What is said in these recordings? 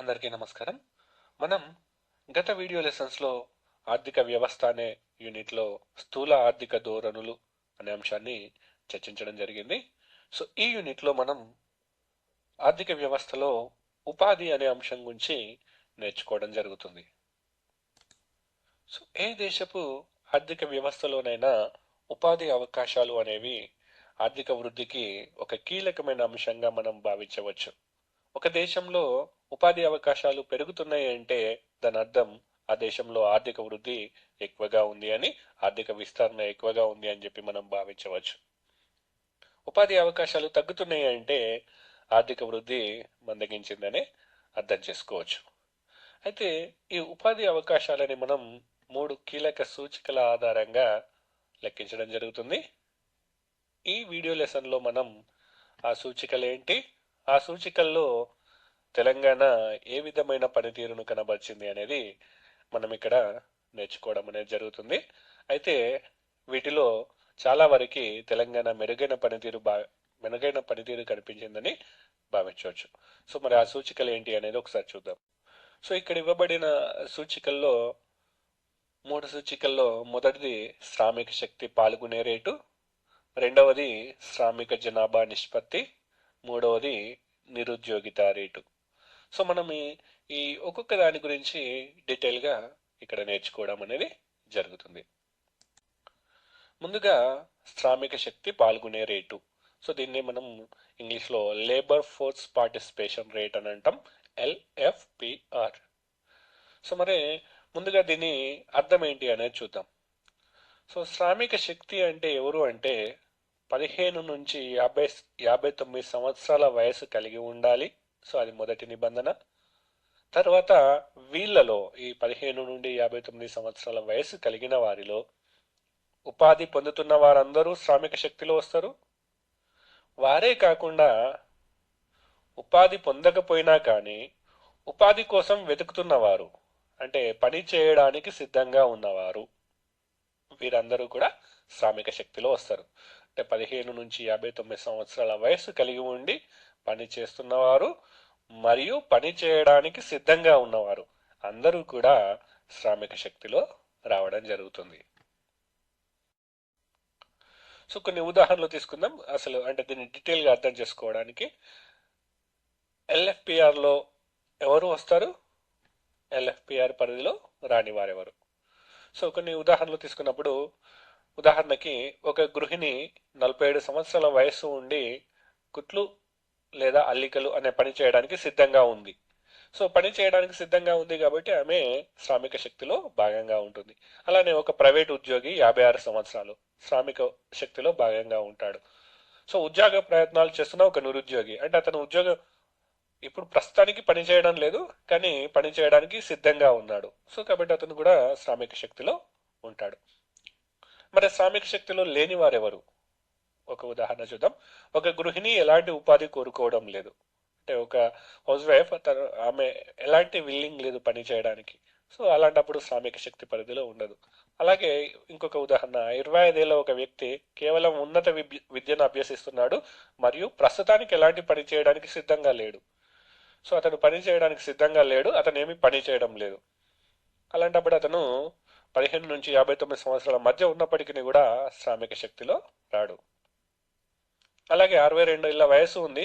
అందరికీ నమస్కారం. మనం గత వీడియో లెసన్స్లో ఆర్థిక వ్యవస్థ అనే యూనిట్లో స్థూల ఆర్థిక ధోరణులు అనే అంశాన్ని చర్చించడం జరిగింది. సో ఈ యూనిట్లో మనం ఆర్థిక వ్యవస్థలో ఉపాధి అనే అంశం గురించి నేర్చుకోవడం జరుగుతుంది. సో ఏ దేశపు ఆర్థిక వ్యవస్థలోనైనా ఉపాధి అవకాశాలు అనేవి ఆర్థిక వృద్ధికి ఒక కీలకమైన అంశంగా మనం భావించవచ్చు. ఒక దేశంలో ఉపాధి అవకాశాలు పెరుగుతున్నాయి అంటే దాని అర్థం ఆ దేశంలో ఆర్థిక వృద్ధి ఎక్కువగా ఉంది అని ఆర్థిక విస్తరణ ఎక్కువగా ఉంది అని చెప్పి మనం భావించవచ్చు. ఉపాధి అవకాశాలు తగ్గుతున్నాయి అంటే ఆర్థిక వృద్ధి మందగించిందని అర్థం చేసుకోవచ్చు. అయితే ఈ ఉపాధి అవకాశాలని మనం మూడు కీలక సూచికల ఆధారంగా లెక్కించడం జరుగుతుంది. ఈ వీడియో లెసన్లో మనం ఆ సూచికలు ఏంటి ఆ సూచికల్లో తెలంగాణ ఏ విధమైన పనితీరును కనబరిచింది అనేది మనం ఇక్కడ నేర్చుకోవడం అనేది జరుగుతుంది. అయితే వీటిలో చాలా వరకు తెలంగాణ మెరుగైన పనితీరు బా మెరుగైన పనితీరు కనిపించిందని భావించవచ్చు. సో మరి ఆ సూచికలు ఏంటి అనేది ఒకసారి చూద్దాం. సో ఇక్కడ ఇవ్వబడిన సూచికల్లో మూడు సూచికల్లో మొదటిది శ్రామిక శక్తి పాల్గొనే రేటు రెండవది శ్రామిక జనాభా నిష్పత్తి మూడవది నిరుద్యోగిత రేటు. సో మనం ఈ- ఈ ఒక్కొక్క దాని గురించి డీటెయిల్గా ఇక్కడ నేర్చుకోవడం అనేది జరుగుతుంది. ముందుగా శ్రామిక శక్తి పాల్గొనే రేటు. సో దీన్ని మనం ఇంగ్లీష్లో లేబర్ ఫోర్స్ పార్టిసిపేషన్ రేట్ అని అంటాం ఎల్ఎఫ్పిఆర్ సో మరి ముందుగా దీని అర్థం ఏంటి అనేది చూద్దాం. సో శ్రామిక శక్తి అంటే ఎవరు అంటే పదిహేను నుంచి యాభై యాభై తొమ్మిది సంవత్సరాల వయసు కలిగి ఉండాలి. సో అది మొదటి నిబంధన. తర్వాత వీళ్ళలో ఈ పదిహేను నుండి యాభై తొమ్మిది సంవత్సరాల వయసు కలిగిన వారిలో ఉపాధి పొందుతున్న వారందరూ శ్రామిక శక్తిలో వస్తారు. వారే కాకుండా ఉపాధి పొందకపోయినా కానీ ఉపాధి కోసం వెతుకుతున్నవారు అంటే పని చేయడానికి సిద్ధంగా ఉన్నవారు వీరందరూ కూడా శ్రామిక శక్తిలో వస్తారు. అంటే పదిహేను నుంచి యాభై తొమ్మిది సంవత్సరాల వయసు కలిగి ఉండి పని చేస్తున్నవారు మరియు పని చేయడానికి సిద్ధంగా ఉన్నవారు అందరూ కూడా శ్రామిక శక్తిలో రావడం జరుగుతుంది. సో కొన్ని ఉదాహరణలు తీసుకుందాం. అసలు అంటే దీన్ని డీటెయిల్గా అర్థం చేసుకోవడానికి ఎల్ఎఫ్పిఆర్లో ఎవరు వస్తారు? ఎల్ఎఫ్పిఆర్ పరిధిలో రాని వారెవరు? సో కొన్ని ఉదాహరణలు తీసుకున్నప్పుడు ఉదాహరణకి ఒక గృహిణి నలభై ఏడు సంవత్సరాల వయస్సు ఉండి కుట్లు లేదా అల్లికలు అనే పని చేయడానికి సిద్ధంగా ఉంది. సో పని చేయడానికి సిద్ధంగా ఉంది కాబట్టి ఆమె శ్రామిక శక్తిలో భాగంగా ఉంటుంది. అలానే ఒక ప్రైవేట్ ఉద్యోగి యాభై ఆరు సంవత్సరాలు శ్రామిక శక్తిలో భాగంగా ఉంటాడు. సో ఉద్యోగ ప్రయత్నాలు చేస్తున్న ఒక నిరుద్యోగి అంటే అతను ఉద్యోగం ఇప్పుడు ప్రస్తుతానికి పని చేయడం లేదు కానీ పని చేయడానికి సిద్ధంగా ఉన్నాడు. సో కాబట్టి అతను కూడా శ్రామిక శక్తిలో ఉంటాడు. మరి శ్రామిక శక్తిలో లేని వారెవరు ఒక ఉదాహరణ చూద్దాం. ఒక గృహిణి ఎలాంటి ఉపాధి కోరుకోవడం లేదు. అంటే ఒక హౌస్ వైఫ్ తను ఆమె ఎలాంటి విల్లింగ్ లేదు పని చేయడానికి. సో అలాంటప్పుడు శ్రామిక శక్తి పరిధిలో ఉండదు. అలాగే ఇంకొక ఉదాహరణ. ఇరవై ఐదేళ్ళ ఒక వ్యక్తి కేవలం ఉన్నత విద్య- విద్యను అభ్యసిస్తున్నాడు మరియు ప్రస్తుతానికి ఎలాంటి పని చేయడానికి సిద్ధంగా లేడు. సో అతను పని చేయడానికి సిద్ధంగా లేడు. అతను ఏమి పని చేయడం లేదు. అలాంటప్పుడు అతను పదిహేను నుంచి యాభై తొమ్మిది సంవత్సరాల మధ్య ఉన్నప్పటికీ కూడా శ్రామిక శక్తిలో రాడు. అలాగే అరవై రెండు ఏళ్ళ వయసు ఉంది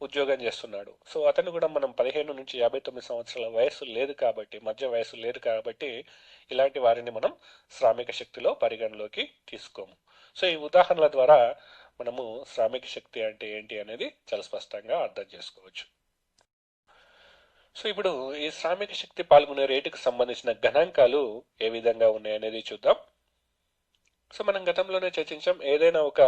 ఉద్యోగం చేస్తున్నాడు. సో అతను కూడా మనం పదిహేను నుంచి యాభై తొమ్మిది సంవత్సరాల వయసు లేదు కాబట్టి మధ్య వయసు లేదు కాబట్టి ఇలాంటి వారిని మనం శ్రామిక శక్తిలో పరిగణలోకి తీసుకోము. సో ఈ ఉదాహరణల ద్వారా మనము శ్రామిక శక్తి అంటే ఏంటి అనేది చాలా స్పష్టంగా అర్థం చేసుకోవచ్చు. సో ఇప్పుడు ఈ శ్రామిక శక్తి పాల్గొనే రేటుకు సంబంధించిన గణాంకాలు ఏ విధంగా ఉన్నాయనేది చూద్దాం. సో మనం గతంలోనే చర్చించాం ఏదైనా ఒక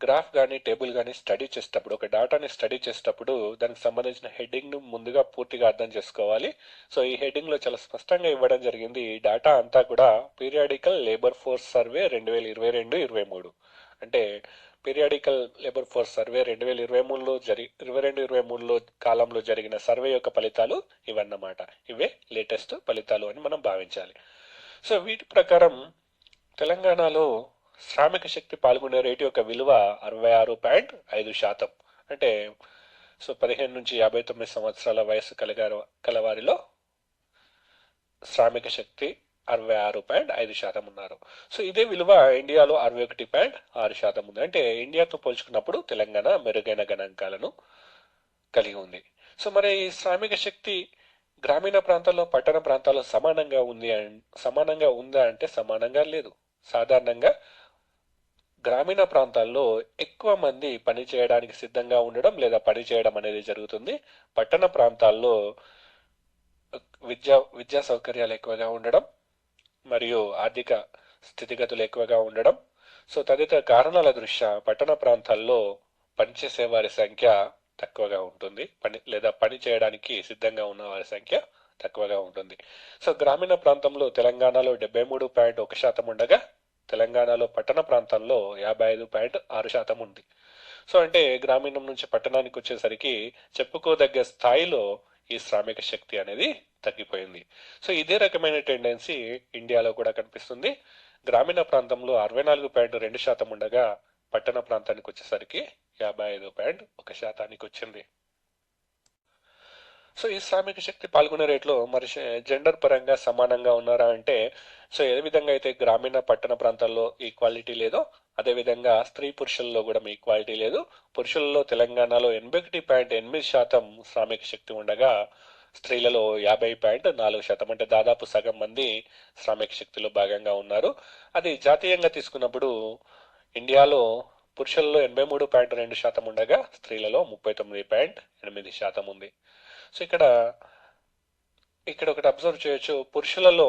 గ్రాఫ్ కానీ టేబుల్ కానీ స్టడీ చేసేటప్పుడు ఒక డేటాని స్టడీ చేసేటప్పుడు దానికి సంబంధించిన హెడ్డింగ్ను ముందుగా పూర్తిగా అర్థం చేసుకోవాలి. సో ఈ హెడ్డింగ్లో చాలా స్పష్టంగా ఇవ్వడం జరిగింది ఈ డేటా అంతా కూడా పీరియాడికల్ లేబర్ ఫోర్స్ సర్వే రెండు వేల ఇరవై రెండు ఇరవై మూడు. అంటే పీరియాడికల్ లేబర్ ఫోర్స్ సర్వే రెండు వేల ఇరవై మూడులో జరి ఇరవై రెండు ఇరవై మూడులో కాలంలో జరిగిన సర్వే యొక్క ఫలితాలు ఇవన్నమాట. ఇవే లేటెస్ట్ ఫలితాలు అని మనం భావించాలి. సో వీటి ప్రకారం తెలంగాణలో శ్రామిక శక్తి పాల్గొనే రేటు యొక్క విలువ అరవై ఆరు పాయింట్ ఐదు శాతం. అంటే సో పదిహేను నుంచి యాభై తొమ్మిది సంవత్సరాల వయసు కలిగారు కలవారిలో శ్రామిక శక్తి అరవై ఆరు పాయింట్ ఐదు శాతం ఉన్నారు. సో ఇదే విలువ ఇండియాలో అరవై ఒకటి పాయింట్ ఆరు శాతం ఉంది. అంటే ఇండియాతో పోల్చుకున్నప్పుడు తెలంగాణ మెరుగైన గణాంకాలను కలిగి ఉంది. సో మరి ఈ శ్రామిక శక్తి గ్రామీణ ప్రాంతాల్లో పట్టణ ప్రాంతాల్లో సమానంగా ఉంది అన్- సమానంగా ఉందా అంటే సమానంగా లేదు. సాధారణంగా గ్రామీణ ప్రాంతాల్లో ఎక్కువ మంది పని చేయడానికి సిద్ధంగా ఉండడం లేదా పని చేయడం అనేది జరుగుతుంది. పట్టణ ప్రాంతాల్లో విద్యా విద్యా సౌకర్యాలు ఎక్కువగా ఉండడం మరియు ఆర్థిక స్థితిగతులు ఎక్కువగా ఉండడం. సో తదితర కారణాల దృష్ట్యా పట్టణ ప్రాంతాల్లో పనిచేసే వారి సంఖ్య తక్కువగా ఉంటుంది. పని లేదా పని చేయడానికి సిద్ధంగా ఉన్న వారి సంఖ్య తక్కువగా ఉంటుంది. సో గ్రామీణ ప్రాంతంలో తెలంగాణలో డెబ్బై మూడు పాయింట్ ఒక శాతం ఉండగా తెలంగాణలో పట్టణ ప్రాంతాల్లో యాభై ఐదు పాయింట్ ఆరు శాతం ఉంది. సో అంటే గ్రామీణం నుంచి పట్టణానికి వచ్చేసరికి చెప్పుకోదగ్గ స్థాయిలో ఈ శ్రామిక శక్తి అనేది తగ్గిపోయింది. సో ఇదే రకమైన టెండెన్సీ ఇండియాలో కూడా కనిపిస్తుంది. గ్రామీణ ప్రాంతంలో అరవై నాలుగు పాయింట్ రెండు శాతం ఉండగా పట్టణ ప్రాంతానికి వచ్చేసరికి యాభై ఐదు పాయింట్ ఒక శాతానికి వచ్చింది. సో ఈ శ్రామిక శక్తి పాల్గొనే రేట్లో మరి జెండర్ పరంగా సమానంగా ఉన్నారా అంటే సో ఏ విధంగా అయితే గ్రామీణ పట్టణ ప్రాంతాల్లో ఈక్వాలిటీ లేదో అదే విధంగా స్త్రీ పురుషుల్లో కూడా మీ ఈక్వాలిటీ లేదు. పురుషులలో తెలంగాణలో ఎనభై ఒకటి పాయింట్ ఎనిమిది శాతం శ్రామిక శక్తి ఉండగా స్త్రీలలో యాభై పాయింట్ నాలుగు శాతం అంటే దాదాపు సగం మంది శ్రామిక శక్తిలో భాగంగా ఉన్నారు. అది జాతీయంగా తీసుకున్నప్పుడు ఇండియాలో పురుషులలో ఎనభై మూడు పాయింట్ రెండు శాతం ఉండగా స్త్రీలలో ముప్పై తొమ్మిది పాయింట్ ఎనిమిది శాతం ఉంది. సో ఇక్కడ ఇక్కడ ఒకటి అబ్జర్వ్ చేయొచ్చు. పురుషులలో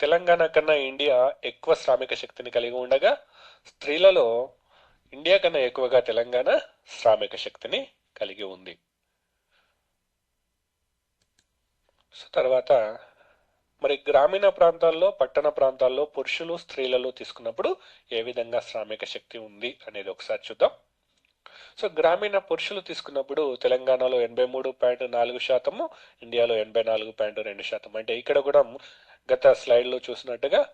తెలంగాణ కన్నా ఇండియా ఎక్కువ శ్రామిక శక్తిని కలిగి ఉండగా స్త్రీలలో ఇండియా కన్నా ఎక్కువగా తెలంగాణ శ్రామిక శక్తిని కలిగి ఉంది. సో తర్వాత మరి గ్రామీణ ప్రాంతాల్లో పట్టణ ప్రాంతాల్లో పురుషులు స్త్రీలలో తీసుకున్నప్పుడు ఏ విధంగా శ్రామిక శక్తి ఉంది అనేది ఒకసారి చూద్దాం. సో గ్రామీణ పురుషులు తీసుకున్నప్పుడు తెలంగాణలో ఎనభై మూడు పాయింట్ నాలుగు శాతము ఇండియాలో ఎనభై నాలుగు పాయింట్ రెండు శాతం అంటే ఇక్కడ కూడా గత స్లైడ్లో చూసినట్టుగా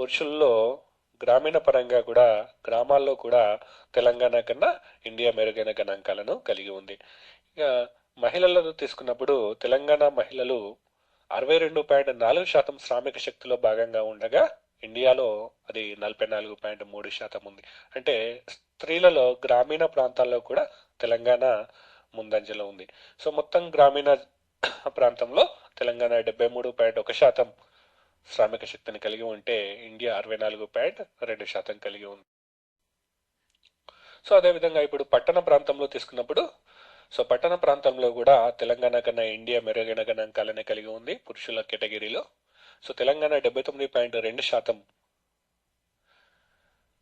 పురుషుల్లో గ్రామీణ పరంగా కూడా గ్రామాల్లో కూడా తెలంగాణ కన్నా ఇండియా మెరుగైన గణాంకాలను కలిగి ఉంది. ఇక మహిళలను తీసుకున్నప్పుడు తెలంగాణ మహిళలు అరవై రెండు పాయింట్ నాలుగు శాతం శ్రామిక శక్తిలో భాగంగా ఉండగా ఇండియాలో అది నలభై నాలుగు పాయింట్ మూడు శాతం ఉంది. అంటే స్త్రీలలో గ్రామీణ ప్రాంతాల్లో కూడా తెలంగాణ ముందంజలో ఉంది. సో మొత్తం గ్రామీణ ప్రాంతంలో తెలంగాణ డెబ్బై మూడు పాయింట్ ఒక శాతం శ్రామిక శక్తిని కలిగి ఉంటే ఇండియా అరవై నాలుగు పాయింట్ రెండు శాతం కలిగి ఉంది. సో అదేవిధంగా ఇప్పుడు పట్టణ ప్రాంతంలో తీసుకున్నప్పుడు సో పట్టణ ప్రాంతంలో కూడా తెలంగాణ కన్నా ఇండియా మెరుగైన గణాంకాలనే కలిగి ఉంది పురుషుల కేటగిరీలో. సో తెలంగాణ డెబ్బై తొమ్మిది పాయింట్ రెండు శాతం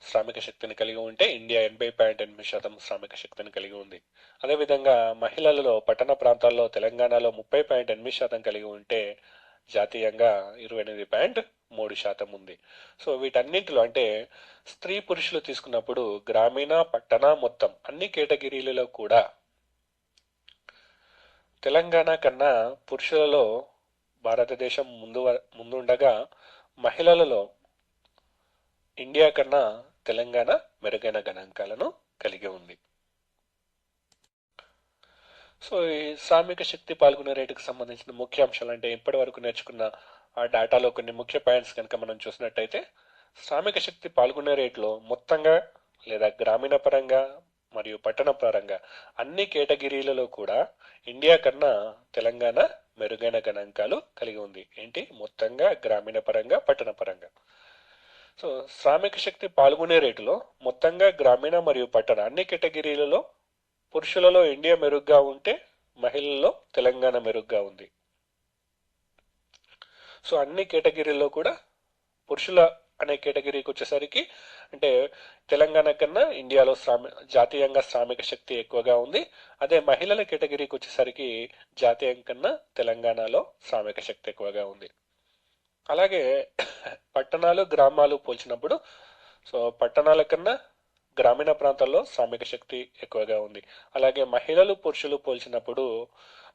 శ్రామిక శక్తిని కలిగి ఉంటే ఇండియా ఎనభై పాయింట్ ఎనిమిది శాతం శ్రామిక శక్తిని కలిగి ఉంది. అదేవిధంగా మహిళలలో పట్టణ ప్రాంతాల్లో తెలంగాణలో ముప్పై పాయింట్ ఎనిమిది శాతం కలిగి ఉంటే జాతీయంగా ఇరవై ఎనిమిది పాయింట్ మూడు శాతం ఉంది. సో వీటన్నింటిలో అంటే స్త్రీ పురుషులు తీసుకున్నప్పుడు గ్రామీణ పట్టణ మొత్తం అన్ని కేటగిరీలలో కూడా తెలంగాణ కన్నా పురుషులలో భారతదేశం ముందు ముందుండగా మహిళలలో ఇండియా కన్నా తెలంగాణ మెరుగైన గణాంకాలను కలిగి ఉంది. సో ఈ శ్రామిక శక్తి పాల్గొనే రేటుకు సంబంధించిన ముఖ్య అంశాలు అంటే ఇప్పటి వరకు నేర్చుకున్న ఆ డేటాలో కొన్ని ముఖ్య పాయింట్స్ కనుక మనం చూసినట్టయితే శ్రామిక శక్తి పాల్గొనే రేట్లో మొత్తంగా లేదా గ్రామీణ పరంగా మరియు పట్టణ పరంగా అన్ని కేటగిరీలలో కూడా ఇండియా కన్నా తెలంగాణ మెరుగైన గణాంకాలు కలిగి ఉంది. ఏంటి? మొత్తంగా గ్రామీణ పరంగా పట్టణ పరంగా. సో శ్రామిక శక్తి పాల్గొనే రేటులో మొత్తంగా గ్రామీణ మరియు పట్టణ అన్ని కేటగిరీలలో పురుషులలో ఇండియా మెరుగ్గా ఉంటే మహిళల్లో తెలంగాణ మెరుగ్గా ఉంది. సో అన్ని కేటగిరీల్లో కూడా పురుషుల అనే కేటగిరీకి వచ్చేసరికి అంటే తెలంగాణ కన్నా ఇండియాలో శ్రామి జాతీయంగా శ్రామిక శక్తి ఎక్కువగా ఉంది. అదే మహిళల కేటగిరీకి వచ్చేసరికి జాతీయం కన్నా తెలంగాణలో శ్రామిక శక్తి ఎక్కువగా ఉంది. అలాగే పట్టణాలు గ్రామాలు పోల్చినప్పుడు సో పట్టణాల కన్నా గ్రామీణ ప్రాంతాల్లో శ్రామిక శక్తి ఎక్కువగా ఉంది. అలాగే మహిళలు పురుషులు పోల్చినప్పుడు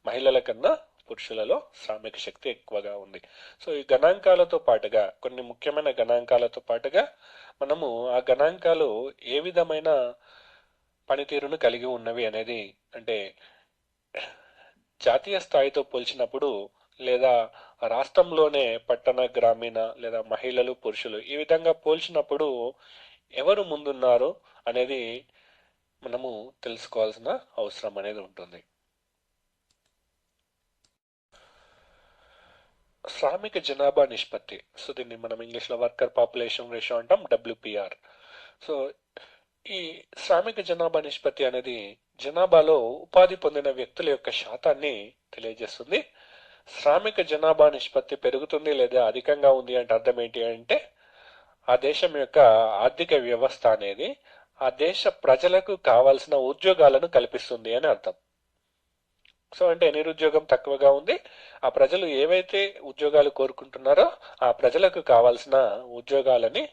మహిళల కన్నా పురుషులలో శ్రామిక శక్తి ఎక్కువగా ఉంది. సో ఈ గణాంకాలతో పాటుగా కొన్ని ముఖ్యమైన గణాంకాలతో పాటుగా మనము ఆ గణాంకాలు ఏ విధమైన పనితీరును కలిగి ఉన్నవి అనేది అంటే జాతీయ స్థాయితో పోల్చినప్పుడు లేదా రాష్ట్రంలోనే పట్టణ గ్రామీణ లేదా మహిళలు పురుషులు ఈ విధంగా పోల్చినప్పుడు ఎవరు ముందున్నారు అనేది మనము తెలుసుకోవాల్సిన అవసరం అనేది ఉంటుంది. శ్రామిక జనాభా నిష్పత్తి. సో దీన్ని మనం ఇంగ్లీష్లో వర్కర్ పాపులేషన్ రేషియో అంటాం డబ్ల్యూపిఆర్ సో ఈ శ్రామిక జనాభా నిష్పత్తి అనేది జనాభాలో ఉపాధి పొందిన వ్యక్తుల యొక్క శాతాన్ని తెలియజేస్తుంది. శ్రామిక జనాభా నిష్పత్తి పెరుగుతుంది లేదా అధికంగా ఉంది అంటే అర్థం ఏంటి అంటే ఆ దేశం యొక్క ఆర్థిక వ్యవస్థ అనేది ఆ దేశ ప్రజలకు కావాల్సిన ఉద్యోగాలను కల్పిస్తుంది అని అర్థం. సో అంటే నిరుద్యోగం తక్కువగా ఉంది. ఆ ప్రజలు ఏవైతే ఉద్యోగాలు కోరుకుంటున్నారో ఆ ప్రజలకు కావాల్సిన ఉద్యోగాలని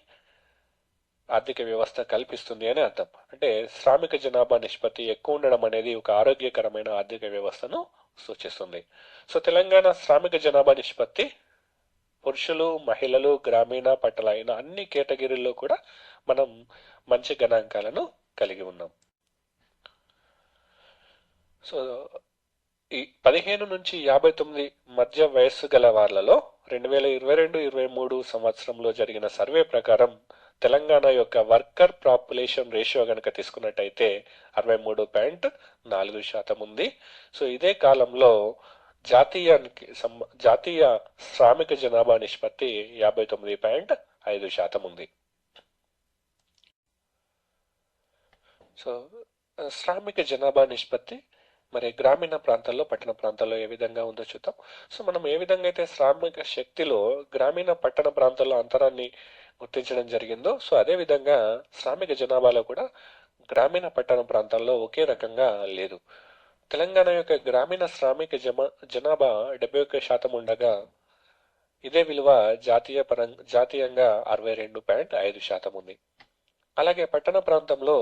ఆర్థిక వ్యవస్థ కల్పిస్తుంది అని అర్థం. అంటే శ్రామిక జనాభా నిష్పత్తి ఎక్కువ ఉండడం అనేది ఒక ఆరోగ్యకరమైన ఆర్థిక వ్యవస్థను సూచిస్తుంది. సో తెలంగాణ శ్రామిక జనాభా నిష్పత్తి పురుషులు మహిళలు గ్రామీణ పట్టణ అయిన అన్ని కేటగిరీల్లో కూడా మనం మంచి గణాంకాలను కలిగి ఉన్నాం. సో ఈ పదిహేను నుంచి యాభై తొమ్మిది మధ్య వయస్సు గల వాళ్ళలో రెండు వేల ఇరవై రెండు ఇరవై మూడు సంవత్సరంలో జరిగిన సర్వే ప్రకారం తెలంగాణ యొక్క వర్కర్ పాపులేషన్ రేషియో కనుక తీసుకున్నట్టయితే అరవై మూడు పాయింట్ నాలుగు శాతం ఉంది. సో ఇదే కాలంలో జాతీయానికి జాతీయ శ్రామిక జనాభా నిష్పత్తి యాభై తొమ్మిది పాయింట్ ఐదు శాతం ఉంది. సో శ్రామిక జనాభా నిష్పత్తి మరి గ్రామీణ ప్రాంతాల్లో పట్టణ ప్రాంతాల్లో ఏ విధంగా ఉందో చూద్దాం. సో మనం ఏ విధంగా అయితే శ్రామిక శక్తిలో గ్రామీణ పట్టణ ప్రాంతాల్లో అంతరాన్ని గుర్తించడం జరిగిందో సో అదే విధంగా శ్రామిక జనాభాలో కూడా గ్రామీణ పట్టణ ప్రాంతాల్లో ఒకే రకంగా లేదు. తెలంగాణ యొక్క గ్రామీణ శ్రామిక జమా జనాభా డెబ్బై ఒక్క శాతం ఉండగా ఇదే విలువ జాతీయ పరం జాతీయంగా అరవై రెండు పాయింట్ ఐదు శాతం ఉంది. అలాగే పట్టణ ప్రాంతంలో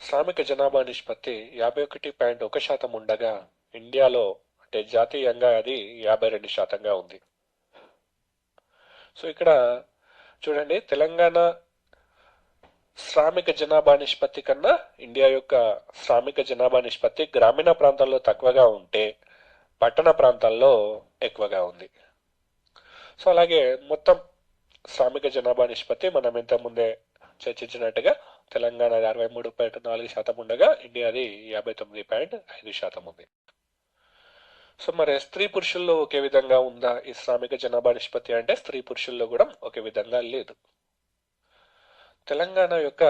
శ్రామిక జనాభా నిష్పత్తి యాభై ఒకటి పాయింట్ ఒక శాతం ఉండగా ఇండియాలో అంటే జాతీయంగా అది యాభై రెండు శాతంగా ఉంది. సో ఇక్కడ చూడండి తెలంగాణ శ్రామిక జనాభా నిష్పత్తి కన్నా ఇండియా యొక్క శ్రామిక జనాభా నిష్పత్తి గ్రామీణ ప్రాంతాల్లో తక్కువగా ఉంటే పట్టణ ప్రాంతాల్లో ఎక్కువగా ఉంది. సో అలాగే మొత్తం శ్రామిక జనాభా నిష్పత్తి మనం ఇంత ముందే చర్చించినట్టుగా తెలంగాణ అరవై మూడు పాయింట్ నాలుగు శాతం ఉండగా ఇండియాది యాభై తొమ్మిది పాయింట్ ఐదు శాతం ఉంది. సో మరి స్త్రీ పురుషుల్లో ఒకే విధంగా ఉందా ఈ శ్రామిక జనాభా నిష్పత్తి అంటే స్త్రీ పురుషుల్లో కూడా ఒకే విధంగా లేదు. తెలంగాణ యొక్క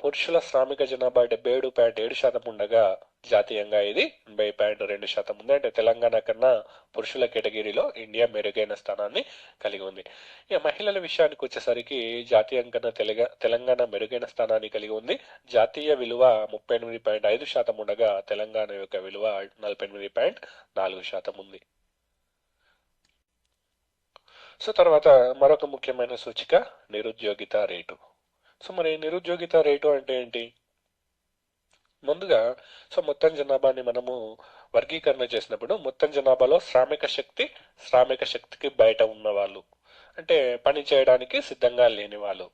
పురుషుల శ్రామిక జనాభా డెబ్బై ఏడు పాయింట్ ఏడు శాతం ఉండగా జాతీయంగా ఇది ఎనభై పాయింట్ రెండు శాతం ఉంది. అంటే తెలంగాణ కన్నా పురుషుల కేటగిరీలో ఇండియా మెరుగైన స్థానాన్ని కలిగి ఉంది. ఇక మహిళల విషయానికి వచ్చేసరికి జాతీయం కన్నా తెలంగా తెలంగాణ మెరుగైన స్థానాన్ని కలిగి ఉంది. జాతీయ విలువ ముప్పై ఎనిమిది పాయింట్ ఐదు శాతం ఉండగా తెలంగాణ యొక్క విలువ నలభై ఎనిమిది పాయింట్ నాలుగు శాతం ఉంది. సో తర్వాత మరొక ముఖ్యమైన సూచిక నిరుద్యోగిత రేటు. సో మరి నిరుద్యోగిత రేటు అంటే ఏంటి? ముందుగా సో మొత్తం జనాభాని మనము వర్గీకరణ చేసినప్పుడు మొత్తం జనాభాలో శ్రామిక శక్తి శ్రామిక శక్తికి బయట ఉన్నవాళ్ళు. అంటే పని చేయడానికి సిద్ధంగా లేని వాళ్ళు.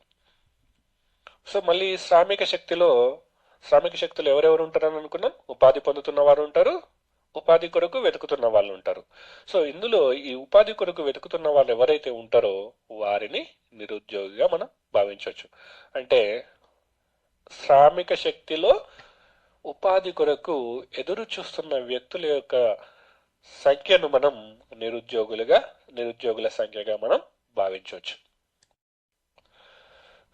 సో మళ్ళీ శ్రామిక శక్తిలో శ్రామిక శక్తులు ఎవరెవరు ఉంటారని అనుకున్నాం? ఉపాధి పొందుతున్న వారు ఉంటారు ఉపాధి కొరకు వెతుకుతున్న వాళ్ళు ఉంటారు సో ఇందులో ఈ ఉపాధి కొరకు వెతుకుతున్న వాళ్ళు ఎవరైతే ఉంటారో వారిని నిరుద్యోగిగా మనం భావించవచ్చు. అంటే శ్రామిక శక్తిలో ఉపాధి కొరకు ఎదురు చూస్తున్న వ్యక్తుల యొక్క సంఖ్యను మనం నిరుద్యోగులుగా నిరుద్యోగుల సంఖ్యగా మనం భావించవచ్చు.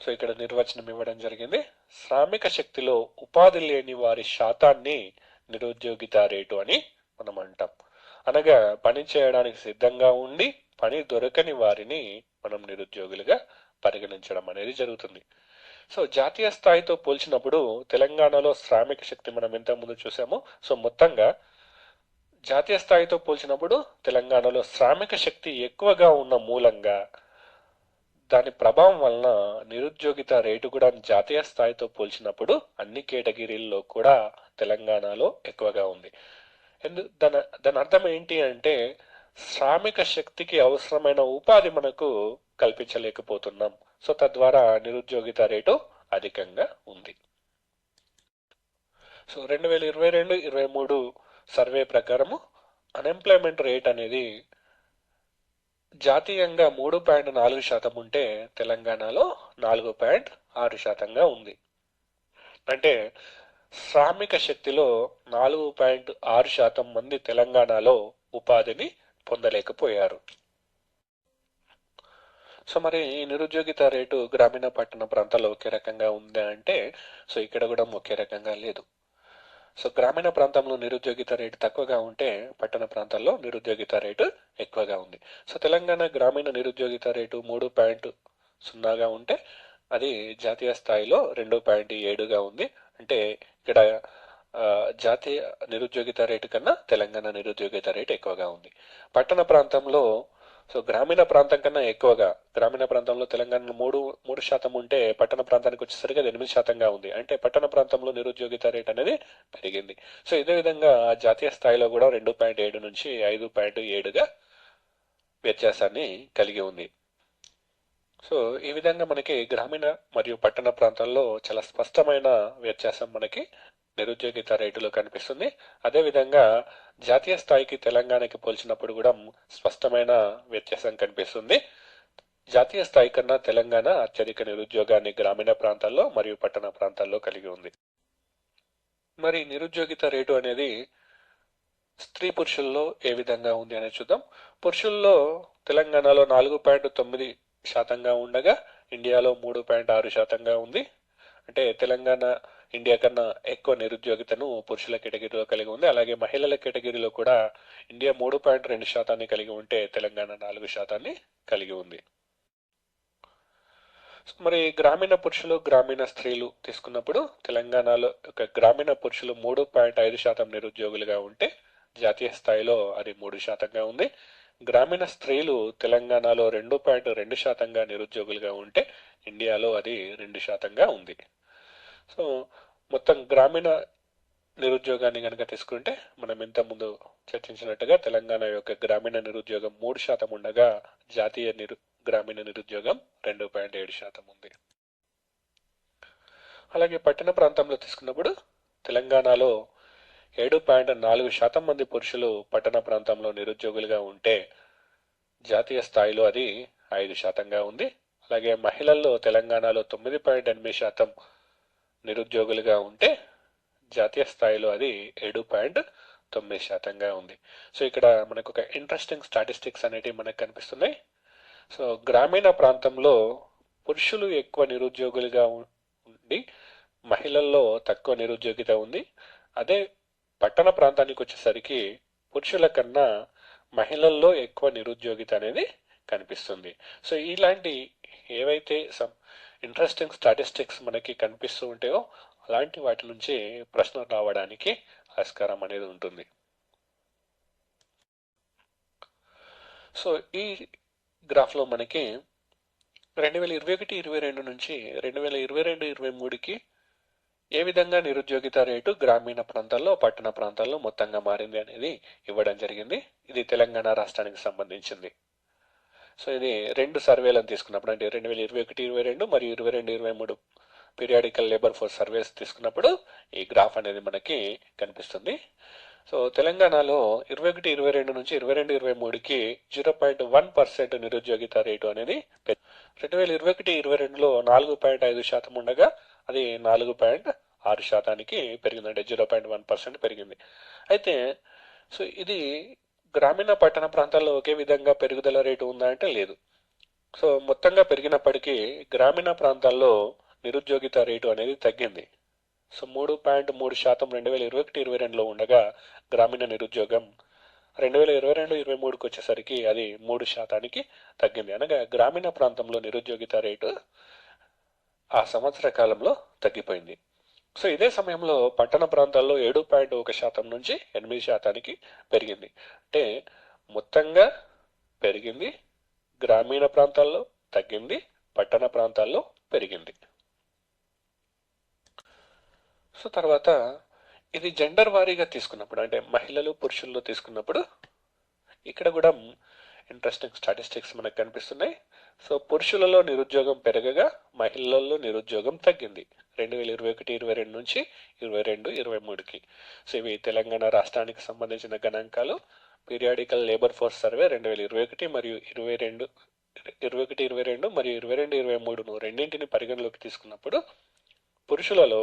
సో ఇక్కడ నిర్వచనం ఇవ్వడం జరిగింది. శ్రామిక శక్తిలో ఉపాధి లేని వారి శాతాన్ని నిరుద్యోగిత రేటు అని మనం అంటాం. అనగా పని చేయడానికి సిద్ధంగా ఉండి పని దొరకని వారిని మనం నిరుద్యోగులుగా పరిగణించడం అనేది జరుగుతుంది. సో జాతీయ స్థాయితో పోల్చినప్పుడు తెలంగాణలో శ్రామిక శక్తి మనం ఎంత ముందు చూసామో. సో మొత్తంగా జాతీయ స్థాయితో పోల్చినప్పుడు తెలంగాణలో శ్రామిక శక్తి ఎక్కువగా ఉన్న మూలంగా దాని ప్రభావం వలన నిరుద్యోగిత రేటు కూడా జాతీయ స్థాయితో పోల్చినప్పుడు అన్ని కేటగిరీల్లో కూడా తెలంగాణలో ఎక్కువగా ఉంది. ఎందు దాని దాని అర్థం ఏంటి అంటే శ్రామిక శక్తికి అవసరమైన ఉపాధి మనకు కల్పించలేకపోతున్నాం. సో తద్వారా నిరుద్యోగిత రేటు అధికంగా ఉంది. సో రెండు వేల ఇరవై రెండు ఇరవై మూడు సర్వే ప్రకారము అన్ఎంప్లాయ్మెంట్ రేట్ అనేది జాతీయంగా మూడు పాయింట్ నాలుగు శాతం ఉంటే తెలంగాణలో నాలుగు పాయింట్ ఆరు శాతంగా ఉంది. అంటే శ్రామిక శక్తిలో నాలుగు పాయింట్ ఆరు శాతం మంది తెలంగాణలో ఉపాధిని పొందలేకపోయారు. సో మరి ఈ నిరుద్యోగిత రేటు గ్రామీణ పట్టణ ప్రాంతాల్లో ఒకే రకంగా ఉందా అంటే సో ఇక్కడ కూడా ఒకే రకంగా లేదు. సో గ్రామీణ ప్రాంతంలో నిరుద్యోగిత రేటు తక్కువగా ఉంటే పట్టణ ప్రాంతాల్లో నిరుద్యోగిత రేటు ఎక్కువగా ఉంది. సో తెలంగాణ గ్రామీణ నిరుద్యోగిత రేటు మూడు పాయింట్ సున్నాగా ఉంటే అది జాతీయ స్థాయిలో రెండు పాయింట్ ఏడుగా ఉంది. అంటే ఇక్కడ జాతీయ నిరుద్యోగిత రేటు కన్నా తెలంగాణ నిరుద్యోగిత రేటు ఎక్కువగా ఉంది. పట్టణ ప్రాంతంలో సో గ్రామీణ ప్రాంతం కన్నా ఎక్కువగా గ్రామీణ ప్రాంతంలో తెలంగాణలో మూడు మూడు శాతం ఉంటే పట్టణ ప్రాంతానికి వచ్చేసరికి అది ఎనిమిది శాతంగా ఉంది. అంటే పట్టణ ప్రాంతంలో నిరుద్యోగిత రేట్ అనేది పెరిగింది. సో ఇదే విధంగా జాతీయ స్థాయిలో కూడా రెండు పాయింట్ ఏడు నుంచి ఐదు పాయింట్ ఏడుగా వ్యత్యాసాన్ని కలిగి ఉంది. సో ఈ విధంగా మనకి గ్రామీణ మరియు పట్టణ ప్రాంతాల్లో చాలా స్పష్టమైన వ్యత్యాసం మనకి నిరుద్యోగిత రేటులో కనిపిస్తుంది. అదేవిధంగా జాతీయ స్థాయికి తెలంగాణకి పోల్చినప్పుడు కూడా స్పష్టమైన వ్యత్యాసం కనిపిస్తుంది. జాతీయ స్థాయి కన్నా తెలంగాణ అత్యధిక నిరుద్యోగాన్ని గ్రామీణ ప్రాంతాల్లో మరియు పట్టణ ప్రాంతాల్లో కలిగి ఉంది. మరి నిరుద్యోగిత రేటు అనేది స్త్రీ పురుషుల్లో ఏ విధంగా ఉంది అనేది చూద్దాం. పురుషుల్లో తెలంగాణలో నాలుగు పాయింట్ తొమ్మిది శాతంగా ఉండగా ఇండియాలో మూడు పాయింట్ ఆరు శాతంగా ఉంది. అంటే తెలంగాణ ఇండియా కన్నా ఎక్కువ నిరుద్యోగితను పురుషుల కేటగిరీలో కలిగి ఉంది. అలాగే మహిళల కేటగిరీలో కూడా ఇండియా మూడు పాయింట్ రెండు శాతాన్ని కలిగి ఉంటే తెలంగాణ నాలుగు శాతాన్ని కలిగి ఉంది. మరి గ్రామీణ పురుషులు గ్రామీణ స్త్రీలు తీసుకున్నప్పుడు తెలంగాణలో ఒక గ్రామీణ పురుషులు మూడు పాయింట్ ఐదు శాతం నిరుద్యోగులుగా ఉంటే జాతీయ స్థాయిలో అది మూడు శాతంగా ఉంది. గ్రామీణ స్త్రీలు తెలంగాణలో రెండు పాయింట్ రెండు శాతంగా నిరుద్యోగులుగా ఉంటే ఇండియాలో అది రెండు శాతంగా ఉంది. సో మొత్తం గ్రామీణ నిరుద్యోగాన్ని కనుక తీసుకుంటే మనం ఇంత ముందు చర్చించినట్టుగా తెలంగాణ యొక్క గ్రామీణ నిరుద్యోగం మూడు శాతం ఉండగా జాతీయ నిరు గ్రామీణ నిరుద్యోగం రెండు పాయింట్ ఏడు శాతం ఉంది. అలాగే పట్టణ ప్రాంతంలో తీసుకున్నప్పుడు తెలంగాణలో ఏడు పాయింట్ నాలుగు శాతం మంది పురుషులు పట్టణ ప్రాంతంలో నిరుద్యోగులుగా ఉంటే జాతీయ స్థాయిలో అది ఐదు శాతంగా ఉంది. అలాగే మహిళల్లో తెలంగాణలో తొమ్మిది పాయింట్ ఎనిమిది శాతం నిరుద్యోగులుగా ఉంటే జాతీయ స్థాయిలో అది ఏడు పాయింట్ తొమ్మిది శాతంగా ఉంది. సో ఇక్కడ మనకు ఒక ఇంట్రెస్టింగ్ స్టాటిస్టిక్స్ అనేటివి మనకు కనిపిస్తున్నాయి. సో గ్రామీణ ప్రాంతంలో పురుషులు ఎక్కువ నిరుద్యోగులుగా ఉండి మహిళల్లో తక్కువ నిరుద్యోగిత ఉంది. అదే పట్టణ ప్రాంతానికి వచ్చేసరికి పురుషుల కన్నా మహిళల్లో ఎక్కువ నిరుద్యోగిత అనేది కనిపిస్తుంది. సో ఇలాంటి ఏవైతే సమ్ ఇంట్రెస్టింగ్ స్టాటిస్టిక్స్ మనకి కనిపిస్తూ ఉంటాయో అలాంటి వాటి నుంచి ప్రశ్నలు రావడానికి ఆస్కారం అనేది ఉంటుంది. సో ఈ గ్రాఫ్లో మనకి రెండు వేల ఇరవై ఒకటి ఇరవై రెండు నుంచి రెండు వేల ఇరవై రెండు ఇరవై మూడుకి ఏ విధంగా నిరుద్యోగిత రేటు గ్రామీణ ప్రాంతాల్లో పట్టణ ప్రాంతాల్లో మొత్తంగా మారింది అనేది ఇవ్వడం జరిగింది. ఇది తెలంగాణ రాష్ట్రానికి సంబంధించింది. సో ఇది రెండు సర్వేలను తీసుకున్నప్పుడు అంటే రెండు వేల ఇరవై ఒకటి ఇరవై రెండు మరియు ఇరవై రెండు ఇరవై మూడు పీరియాడికల్ లేబర్ ఫోర్స్ సర్వేస్ తీసుకున్నప్పుడు ఈ గ్రాఫ్ అనేది మనకి కనిపిస్తుంది. సో తెలంగాణలో ఇరవై ఒకటి ఇరవై రెండు నుంచి ఇరవై రెండు ఇరవై మూడుకి జీరో పాయింట్ వన్ పర్సెంట్ నిరుద్యోగిత రేటు అనేది రెండు వేల ఇరవై ఒకటి ఇరవై రెండులో నాలుగు పాయింట్ ఐదు శాతం ఉండగా అది నాలుగు పాయింట్ ఆరు శాతానికి పెరిగింది అంటే జీరో పాయింట్ వన్ పర్సెంట్ పెరిగింది. అయితే సో ఇది గ్రామీణ పట్టణ ప్రాంతాల్లో ఒకే విధంగా పెరుగుదల రేటు ఉందా అంటే లేదు. సో మొత్తంగా పెరిగినప్పటికీ గ్రామీణ ప్రాంతాల్లో నిరుద్యోగిత రేటు అనేది తగ్గింది. సో మూడు పాయింట్ మూడు శాతం రెండు వేల ఇరవై ఒకటి ఇరవై రెండులో ఉండగా గ్రామీణ నిరుద్యోగం రెండు వేల ఇరవై రెండు ఇరవై మూడుకి వచ్చేసరికి అది మూడు శాతానికి తగ్గింది. అనగా గ్రామీణ ప్రాంతంలో నిరుద్యోగిత రేటు ఆ సంవత్సర కాలంలో తగ్గిపోయింది. సో ఇదే సమయంలో పట్టణ ప్రాంతాల్లో ఏడు పాయింట్ ఒక శాతం నుంచి ఎనిమిది శాతానికి పెరిగింది. అంటే మొత్తంగా పెరిగింది గ్రామీణ ప్రాంతాల్లో తగ్గింది పట్టణ ప్రాంతాల్లో పెరిగింది. సో తర్వాత ఇది జెండర్ వారీగా తీసుకున్నప్పుడు అంటే మహిళలు పురుషుల్లో తీసుకున్నప్పుడు ఇక్కడ కూడా ఇంట్రెస్టింగ్ స్టాటిస్టిక్స్ మనకు కనిపిస్తున్నాయి. సో పురుషులలో నిరుద్యోగం పెరగగా మహిళల్లో నిరుద్యోగం తగ్గింది. రెండు వేల ఇరవై ఒకటి ఇరవై రెండు నుంచి ఇరవై రెండు ఇరవై మూడుకి. సో ఇవి తెలంగాణ రాష్ట్రానికి సంబంధించిన గణాంకాలు. పీరియాడికల్ లేబర్ ఫోర్స్ సర్వే రెండు వేల ఇరవై ఒకటి మరియు ఇరవై రెండు ఇరవై ఒకటి ఇరవై రెండు మరియు ఇరవై రెండు ఇరవై మూడును రెండింటిని పరిగణలోకి తీసుకున్నప్పుడు పురుషులలో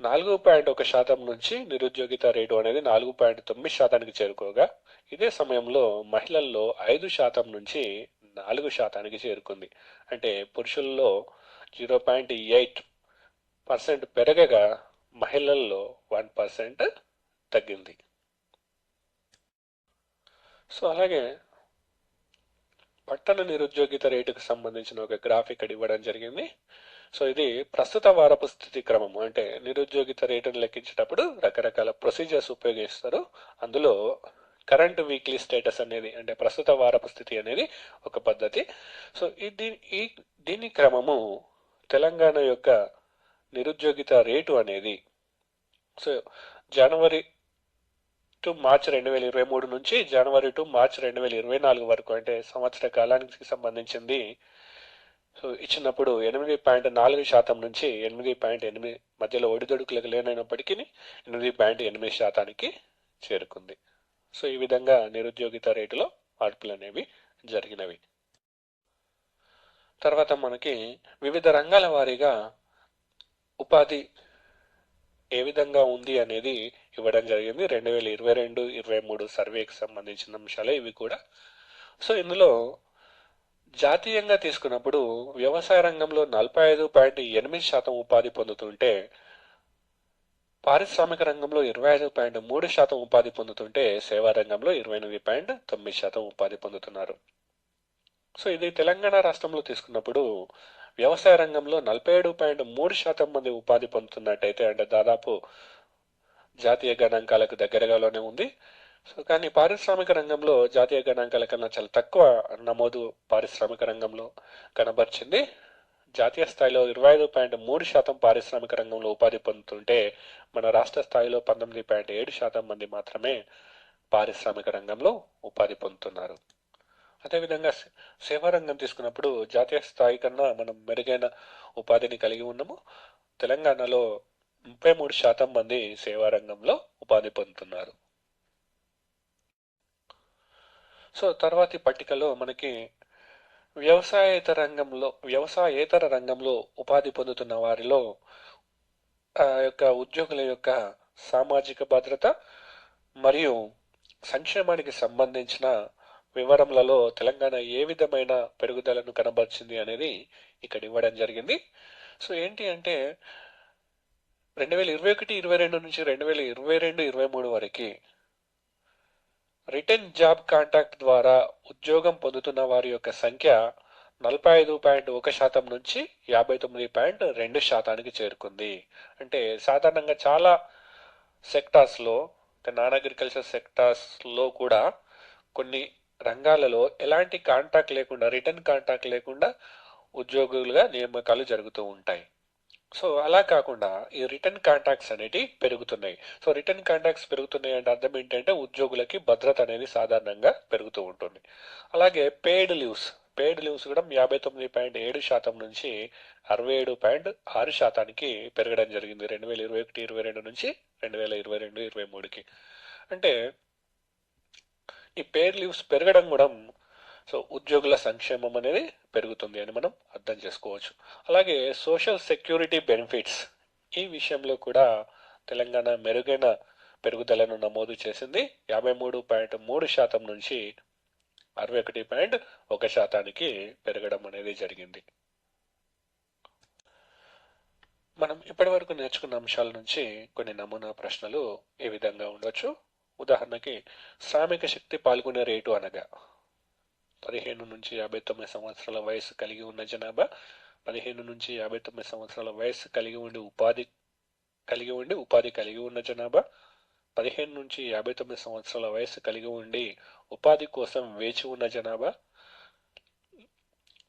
నాలుగు పాయింట్ ఒక శాతం నుంచి నిరుద్యోగిత రేటు అనేది నాలుగు పాయింట్ తొమ్మిది శాతానికి చేరుకోగా. ఇదే సమయంలో మహిళల్లో ఐదు శాతం నుంచి నాలుగు శాతానికి చేరుకుంది. అంటే పురుషుల్లో జీరో పాయింట్ ఎయిట్ పర్సెంట్ పెరగగా మహిళల్లో వన్ పర్సెంట్ తగ్గింది. సో అలాగే పట్టణ నిరుద్యోగిత రేటుకు సంబంధించిన ఒక గ్రాఫ్ ఇక్కడ ఇవ్వడం జరిగింది. సో ఇది ప్రస్తుత వారపు స్థితి క్రమము. అంటే నిరుద్యోగిత రేటును లెక్కించేటప్పుడు రకరకాల ప్రొసీజర్స్ ఉపయోగిస్తారు. అందులో కరెంట్ వీక్లీ స్టేటస్ అనేది అంటే ప్రస్తుత వారపు స్థితి అనేది ఒక పద్ధతి. సో ఈ దీని ఈ దీని క్రమము తెలంగాణ యొక్క నిరుద్యోగిత రేటు అనేది సో జనవరి టు మార్చ్ రెండు వేల ఇరవై మూడు నుంచి జనవరి టు మార్చ్ రెండు వేల ఇరవై నాలుగు వరకు అంటే సంవత్సర కాలానికి సంబంధించింది సో ఇచ్చినప్పుడు ఎనిమిది పాయింట్ నాలుగు శాతం నుంచి ఎనిమిది పాయింట్ ఎనిమిది మధ్యలో ఒడిదొడుకులకు లేనైనప్పటికీ ఎనిమిది పాయింట్ ఎనిమిది శాతానికి చేరుకుంది. సో ఈ విధంగా నిరుద్యోగిత రేటులో మార్పులు అనేవి జరిగినవి. తర్వాత మనకి వివిధ రంగాల వారీగా ఉపాధి ఏ విధంగా ఉంది అనేది ఇవ్వడం జరిగింది. రెండు వేల ఇరవై రెండు ఇరవై మూడు సర్వేకి సంబంధించిన అంశాలే ఇవి కూడా. సో ఇందులో జాతీయంగా తీసుకున్నప్పుడు వ్యవసాయ రంగంలో నలభై ఐదు పాయింట్ ఎనిమిది శాతం ఉపాధి పొందుతుంటే పారిశ్రామిక రంగంలో ఇరవై ఐదు పాయింట్ మూడు శాతం ఉపాధి పొందుతుంటే సేవా రంగంలో ఇరవై ఎనిమిది పాయింట్ తొమ్మిది శాతం ఉపాధి పొందుతున్నారు. సో ఇది తెలంగాణ రాష్ట్రంలో తీసుకున్నప్పుడు వ్యవసాయ రంగంలో నలభై ఏడు పాయింట్ మూడు శాతం మంది ఉపాధి పొందుతున్నట్టయితే అంటే దాదాపు జాతీయ గణాంకాలకు దగ్గరగాలోనే ఉంది. సో కానీ పారిశ్రామిక రంగంలో జాతీయ గణాంకాల కన్నా చాలా తక్కువ నమోదు పారిశ్రామిక రంగంలో కనబరిచింది. జాతీయ స్థాయిలో ఇరవై ఐదు పాయింట్ మూడు శాతం పారిశ్రామిక రంగంలో ఉపాధి పొందుతుంటే మన రాష్ట్ర స్థాయిలో పంతొమ్మిది పాయింట్ ఏడు శాతం మంది మాత్రమే పారిశ్రామిక రంగంలో ఉపాధి పొందుతున్నారు. అదేవిధంగా సేవా రంగం తీసుకున్నప్పుడు జాతీయ స్థాయి కన్నా మనం మెరుగైన ఉపాధిని కలిగి ఉన్నాము. తెలంగాణలో ముప్పై మూడు శాతం మంది సేవా రంగంలో ఉపాధి పొందుతున్నారు. సో తర్వాతి పట్టికలో మనకి వ్యవసాయేతర రంగంలో వ్యవసాయేతర రంగంలో ఉపాధి పొందుతున్న వారిలో ఆ యొక్క ఉద్యోగుల యొక్క సామాజిక భద్రత మరియు సంక్షేమానికి సంబంధించిన వివరములలో తెలంగాణ ఏ విధమైన పెరుగుదలను కనబరిచింది అనేది ఇక్కడ ఇవ్వడం జరిగింది. సో ఏంటి అంటే రెండు వేల ఇరవై ఒకటి ఇరవై రెండు నుంచి రెండు వేల ఇరవై రెండు ఇరవై మూడు వరకు రిటర్న్ జాబ్ కాంటాక్ట్ ద్వారా ఉద్యోగం పొందుతున్న వారి యొక్క సంఖ్య నలభై ఐదు పాయింట్ ఒక శాతం నుంచి యాభై తొమ్మిది పాయింట్ రెండు శాతానికి చేరుకుంది. అంటే సాధారణంగా చాలా సెక్టార్స్లో నాన్ అగ్రికల్చర్ సెక్టార్స్లో కూడా కొన్ని రంగాలలో ఎలాంటి కాంటాక్ట్ లేకుండా రిటర్న్ కాంటాక్ట్ లేకుండా ఉద్యోగులుగా నియామకాలు జరుగుతూ ఉంటాయి. సో అలా కాకుండా ఈ రిటర్న్ కాంటాక్ట్స్ అనేవి పెరుగుతున్నాయి. సో రిటర్న్ కాంటాక్ట్స్ పెరుగుతున్నాయి అంటే అర్థం ఏంటంటే ఉద్యోగులకి భద్రత అనేది సాధారణంగా పెరుగుతూ ఉంటుంది. అలాగే పెయిడ్ లీవ్స్ పెయిడ్ లీవ్స్ కూడా యాభై తొమ్మిది పాయింట్ ఏడు శాతం నుంచి అరవై ఏడు పాయింట్ ఆరు శాతానికి పెరగడం జరిగింది. రెండు వేల ఇరవై ఒకటి ఇరవై రెండు నుంచి రెండు వేల ఇరవై రెండు ఇరవై మూడుకి. అంటే ఈ పెయిడ్ లీవ్స్ పెరగడం కూడా సో ఉద్యోగుల సంక్షేమం అనేది పెరుగుతుంది అని మనం అర్థం చేసుకోవచ్చు. అలాగే సోషల్ సెక్యూరిటీ బెనిఫిట్స్ ఈ విషయంలో కూడా తెలంగాణ మెరుగైన పెరుగుదలను నమోదు చేసింది. యాభై మూడు పాయింట్ మూడు శాతం నుంచి అరవై ఒకటి పాయింట్ ఒక శాతానికి పెరగడం అనేది జరిగింది. మనం ఇప్పటి వరకు నేర్చుకున్న అంశాల నుంచి కొన్ని నమూనా ప్రశ్నలు ఈ విధంగా ఉండొచ్చు. ఉదాహరణకి శ్రామిక శక్తి పాల్గొనే రేటు అనగా పదిహేను నుంచి యాభై తొమ్మిది సంవత్సరాల వయసు కలిగి ఉన్న జనాభా పదిహేను నుంచి యాభై తొమ్మిది సంవత్సరాల వయసు కలిగి ఉండి ఉపాధి కలిగి ఉండి ఉపాధి కలిగి ఉన్న జనాభా పదిహేను నుంచి యాభై తొమ్మిది సంవత్సరాల వయసు కలిగి ఉండి ఉపాధి కోసం వేచి ఉన్న జనాభా.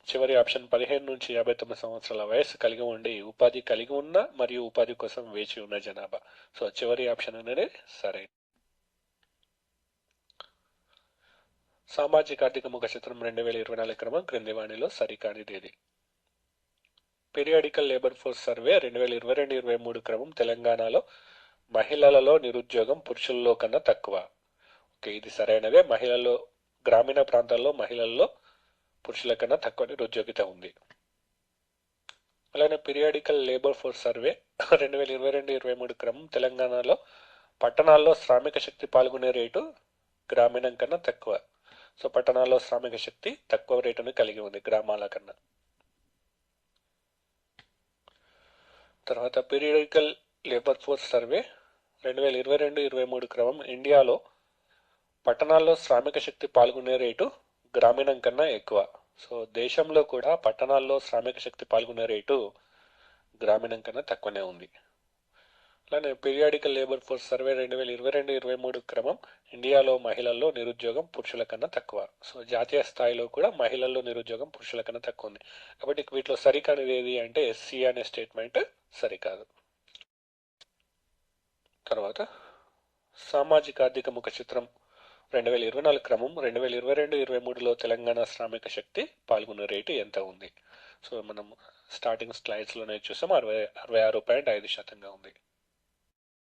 చివరి ఆప్షన్ పదిహేను నుంచి యాభై తొమ్మిది సంవత్సరాల వయసు కలిగి ఉండి ఉపాధి కలిగి ఉన్న మరియు ఉపాధి కోసం వేచి ఉన్న జనాభా. సో చివరి ఆప్షన్ అనేది సరైన సామాజిక ఆర్థిక ముఖ చిత్రం రెండు వేల ఇరవై నాలుగు క్రమం క్రింది వాణిలో సరికానిదేది పీరియాడికల్ లేబర్ ఫోర్స్ సర్వే రెండు వేల ఇరవై రెండు ఇరవై మూడు క్రమం తెలంగాణలో మహిళలలో నిరుద్యోగం పురుషుల్లో కన్నా తక్కువ. ఓకే ఇది సరైనదే మహిళల్లో గ్రామీణ ప్రాంతాల్లో మహిళల్లో పురుషుల కన్నా తక్కువ నిరుద్యోగిత ఉంది. అలానే పీరియాడికల్ లేబర్ ఫోర్స్ సర్వే రెండు వేల ఇరవై రెండు ఇరవై మూడు క్రమం తెలంగాణలో పట్టణాల్లో శ్రామిక శక్తి పాల్గొనే రేటు గ్రామీణం కన్నా తక్కువ. సో పట్టణాల్లో శ్రామిక శక్తి తక్కువ రేటును కలిగి ఉంది గ్రామాల కన్నా. తర్వాత పీరియడికల్ లేబర్ ఫోర్స్ సర్వే రెండు వేల ఇరవై రెండు ఇరవై మూడు క్రమం ఇండియాలో పట్టణాల్లో శ్రామిక శక్తి పాల్గొనే రేటు గ్రామీణం కన్నా ఎక్కువ. సో దేశంలో కూడా పట్టణాల్లో శ్రామిక శక్తి పాల్గొనే రేటు గ్రామీణం కన్నా తక్కువనే ఉంది. అలానే పీరియాడికల్ లేబర్ ఫోర్స్ సర్వే రెండు వేల ఇరవై రెండు ఇరవై మూడు క్రమం ఇండియాలో మహిళల్లో నిరుద్యోగం పురుషుల కన్నా తక్కువ. సో జాతీయ స్థాయిలో కూడా మహిళల్లో నిరుద్యోగం పురుషుల కన్నా తక్కువ ఉంది. కాబట్టి వీటిలో సరికానిది ఏది అంటే ఎస్సీ అనే స్టేట్మెంట్ సరికాదు. తర్వాత సామాజిక ఆర్థిక ముఖ చిత్రం రెండు వేల ఇరవై నాలుగు క్రమం రెండు వేల ఇరవై రెండు ఇరవై మూడులో తెలంగాణ శ్రామిక శక్తి పాల్గొనే రేటు ఎంత ఉంది? సో మనం స్టార్టింగ్ స్లైడ్స్లోనే చూసాం. అరవై అరవై ఆరు పాయింట్ ఐదు శాతంగా ఉంది.